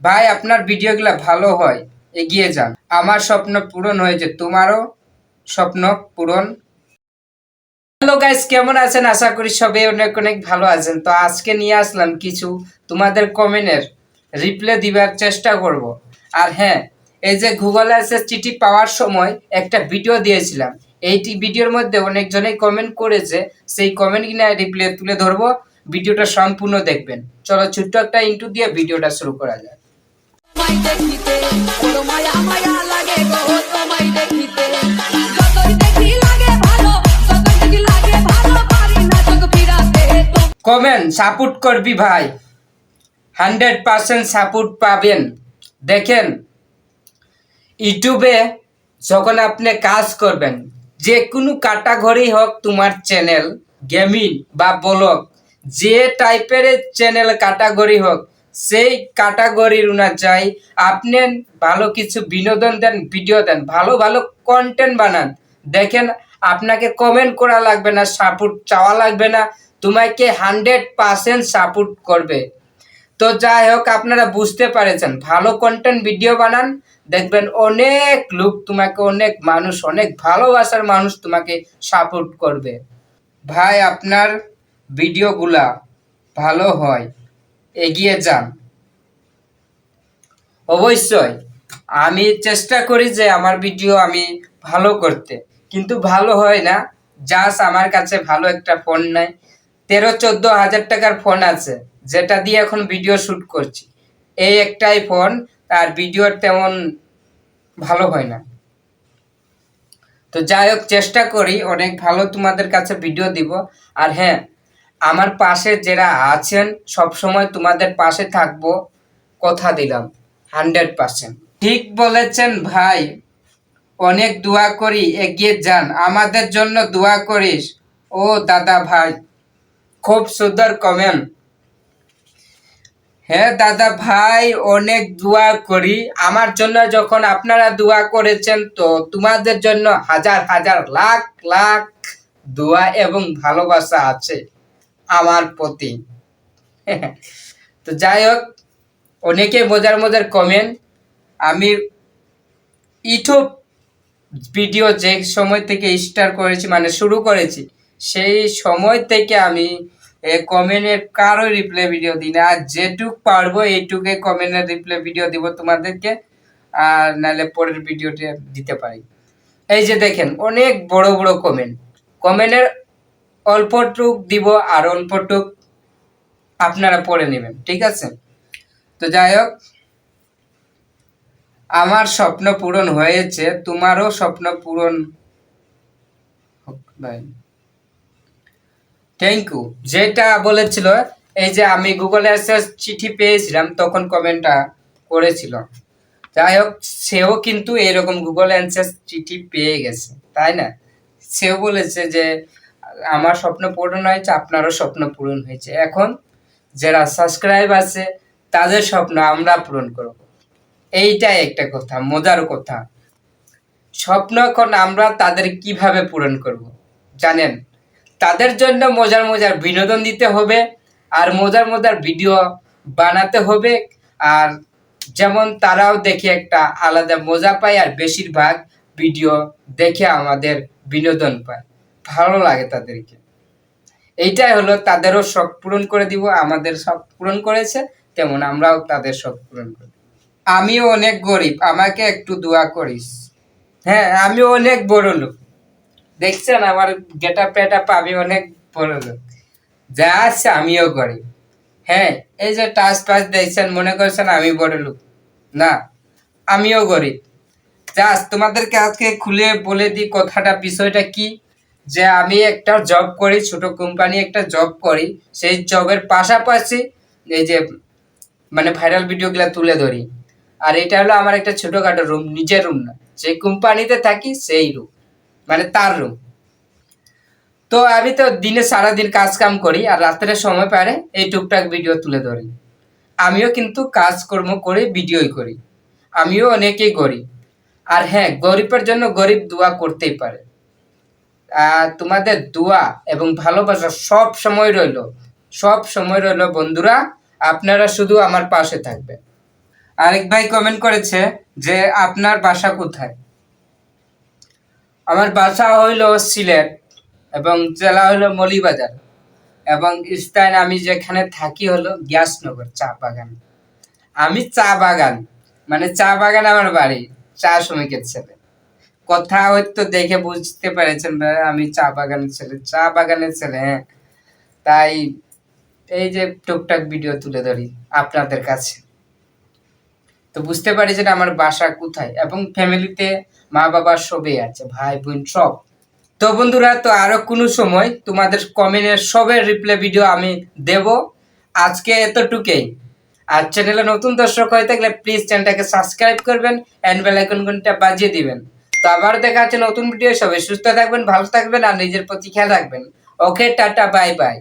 ভাই, আপনার ভিডিওগুলো ভালো হয়, এগিয়ে যান। আমার স্বপ্ন পূরণ হয়েছে, তোমারও স্বপ্ন পূরণ। হ্যালো গাইস কেমন আছেন? আশা করি সবাই অনেক অনেক ভালো আছেন। তো আজকে নিয়ে আসলাম কিছু তোমাদের কমেন্টের রিপ্লাই দিবার চেষ্টা করব। আর হ্যাঁ এই যে গুগল অ্যাসেস চিঠি পাওয়ার সময় একটা ভিডিও দিয়েছিলাম। এইটি ভিডিওর মধ্যে অনেকজনেই কমেন্ট করেছে। সেই কমেন্ট কিনা রিপ্লাই তুলে ধরবো। ভিডিওটা সম্পূর্ণ দেখবেন। চলো ছোট্ট একটা ইন্টু দিয়ে ভিডিওটা শুরু করা যায় তোমায় সাপোর্ট করবি ভাই। হান্ড্রেড পার্সেন্ট সাপোর্ট পাবেন। দেখেন, ইউটিউবে যখন আপনি কাজ করবেন, যে কোনো ক্যাটাগরি হোক তোমার চ্যানেল গেমিং বা ব্লগ যে টাইপের চ্যানেল ক্যাটাগরি হোক সেই ক্যাটাগরির অনুযায়ী আপনি ভালো কিছু বিনোদন দেন ভিডিও দেন, ভালো ভালো কন্টেন্ট বানান। দেখেন, আপনাকে কমেন্ট করা লাগবে না সাপোর্ট চাওয়া লাগবে না, তোমাকে হান্ড্রেড পার্সেন্ট সাপোর্ট করবে। তো যাই হোক, আপনারা বুঝতে পারেছেন, ভালো কন্টেন্ট ভিডিও বানান, দেখবেন অনেক লোক তোমাকে, অনেক মানুষ, অনেক ভালোবাসার মানুষ তোমাকে সাপোর্ট করবে। ভাই, আপনার ভিডিওগুলা ভালো হয়। এগিয়ে যান। অবশ্যই, আমি চেষ্টা করি যে আমার ভিডিও আমি ভালো করতে। কিন্তু ভালো হয় না। জাস্ট আমার কাছে ভালো একটা ফোন নাই। তেরো চোদ্দ হাজার টাকার ফোন আছে, যেটা দিয়ে এখন ভিডিও শ্যুট করছি। এই একটাই ফোন, আর ভিডিওর তেমন ভালো হয় না। তো যাই হোক, চেষ্টা করি, অনেক ভালো তোমাদের কাছে ভিডিও দিব। আর হ্যাঁ আমার পাশে যারা আছেন সব সময় তোমাদের পাশে থাকব, কথা দিলাম, হান্ড্রেড পার্সেন্ট। ঠিক বলেছেন ভাই, অনেক দোয়া করি, এগিয়ে যান, আমাদের জন্য দোয়া করিস। ও দাদা ভাই, খুব সুন্দর কমেন্ট হ্যাঁ দাদা ভাই, অনেক দোয়া করি, আমার জন্য যখন আপনারা দোয়া করেছেন, তো তোমাদের জন্য হাজার হাজার লাখ লাখ দোয়া এবং ভালোবাসা আছে। আমার প্রতি। তো যাই হোক, অনেকে মজার মজার কমেন্ট আমি ইউটিউব ভিডিও যে সময় থেকে স্টার্ট করেছি মানে শুরু করেছি, সেই সময় থেকে আমি কমেন্টের কারও রিপ্লাই ভিডিও দিই না। আর যেটুক পারব, এইটুকে কমেন্টের রিপ্লাই ভিডিও দিব তোমাদেরকে। আর নাহলে পরের ভিডিওটা দিতে পারি। এই যে দেখেন, অনেক বড় বড় কমেন্ট কমেন্টের অল্পটুক দিব আর অল্পটুক আপনারা পড়ে নেবেন, ঠিক আছে? তো যাই হোক, আমার স্বপ্ন পূরণ হয়েছে, তোমারও স্বপ্ন পূরণ থ্যাংক ইউ যেটা বলেছিল, এই যে আমি গুগল অ্যাসেস চিঠি পেয়েছিলাম, তখন কমেন্টটা করেছিল। যাই হোক, সেও কিন্তু এরকম গুগল অ্যান্সার চিঠি পেয়ে গেছে, তাই না? সেও বলেছে যে আমার স্বপ্ন পূরণ হয়েছে, আপনারও স্বপ্ন পূরণ হয়েছে। এখন যারা সাবস্ক্রাইব আছে, তাদের স্বপ্ন আমরা পূরণ করব। এইটাই একটা কথা, মজার কথা। স্বপ্ন এখন আমরা তাদের কীভাবে পূরণ করব, জানেন? তাদের জন্য মজার মজার বিনোদন দিতে হবে, আর মজার মজার ভিডিও বানাতে হবে, আর যেমন তারাও দেখে একটা আলাদা মজা পায়, আর বেশিরভাগ ভিডিও দেখে আমাদের বিনোদন পায়। ভালো লাগে তাদেরকে। এইটাই হলো তাদেরও শখ পূরণ করে দিব, আমাদের শখ পূরণ করেছে, তেমন আমরাও তাদের শখ পূরণ করি আমিও অনেক গরিব, আমাকে একটু দোয়া করিস। হ্যাঁ আমি অনেক বড় লোক। দেখছেন আমার গেটা পেটা আমি অনেক বড় লোক। যা আছে আমিও গরিব। হ্যাঁ এই যে টাচ পাস দেখছেন, মনে করছেন আমি বড় লোক। না, আমিও গরিব। জাস্ট তোমাদেরকে আজকে খুলে বলে দিই কথাটা, বিষয়টা কি? যে আমি একটা জব করি, ছোট কোম্পানি একটা জব করি, সেই জবের পাশাপাশি এই যে মানে ভাইরাল ভিডিওগুলো তুলে ধরি। আর এটা হলো আমার একটা ছোটখাটো রুম নিজের রুম না। যে কোম্পানিতে থাকি, সেই রুম মানে তার রুম তো আমি তো দিনে সারাদিন কাজ কাম করি, আর রাত্রে সময় পারে এই টুকটাক ভিডিও তুলে ধরি। আমিও কিন্তু কাজকর্ম করে ভিডিওই করি। আমিও অনেকেই গরিব আর হ্যাঁ গরিবের জন্য গরিব দোয়া করতেই পারে। তোমাদের দোয়া এবং ভালোবাসা সব সময় রইল। সব সময় রইল, বন্ধুরা। আপনারা শুধু আমার পাশে থাকবেন। আরেক ভাই কমেন্ট করেছে যে, আপনার বাসা কোথায়? আমার বাসা হইল সিলেট এবং জেলা হইল মলিবাজার এবং স্থান আমি যেখানে থাকি হলো গ্যাসনগর চা বাগান। আমি চা বাগান মানে চা বাগান আমার বাড়ি, চা শ্রমিকের ছেলে। কথা হয়তো দেখে বুঝতে পেরেছেন আমি চা বাগানের ছেলে। চা বাগানের ছেলে হ্যাঁ। তাই এই যে টুকটাক ভিডিও তুলে ধরি আপনাদের কাছে। তো বুঝতে পারি যে আমার বাসা কোথায় এবং ফ্যামিলিতে মা বাবা সবই আছে, ভাই, বোন সব। তো বন্ধুরা, তো আরও কোনো সময় তোমাদের কমেন্টের সবের রিপ্লাই ভিডিও আমি দেব। আজকে এতটুকুই। আর চ্যানেলে নতুন দর্শক হয়ে থাকলে প্লিজ চ্যানেলটাকে সাবস্ক্রাইব করবেন অ্যান্ড বেল আইকন ঘণ্টা বাজিয়ে দিবেন। তো আবার দেখা হচ্ছে নতুন ভিডিও সবাই সুস্থ থাকবেন, ভালো থাকবেন আর নিজের প্রতি খেয়াল রাখবেন। ওকে টাটা বাই বাই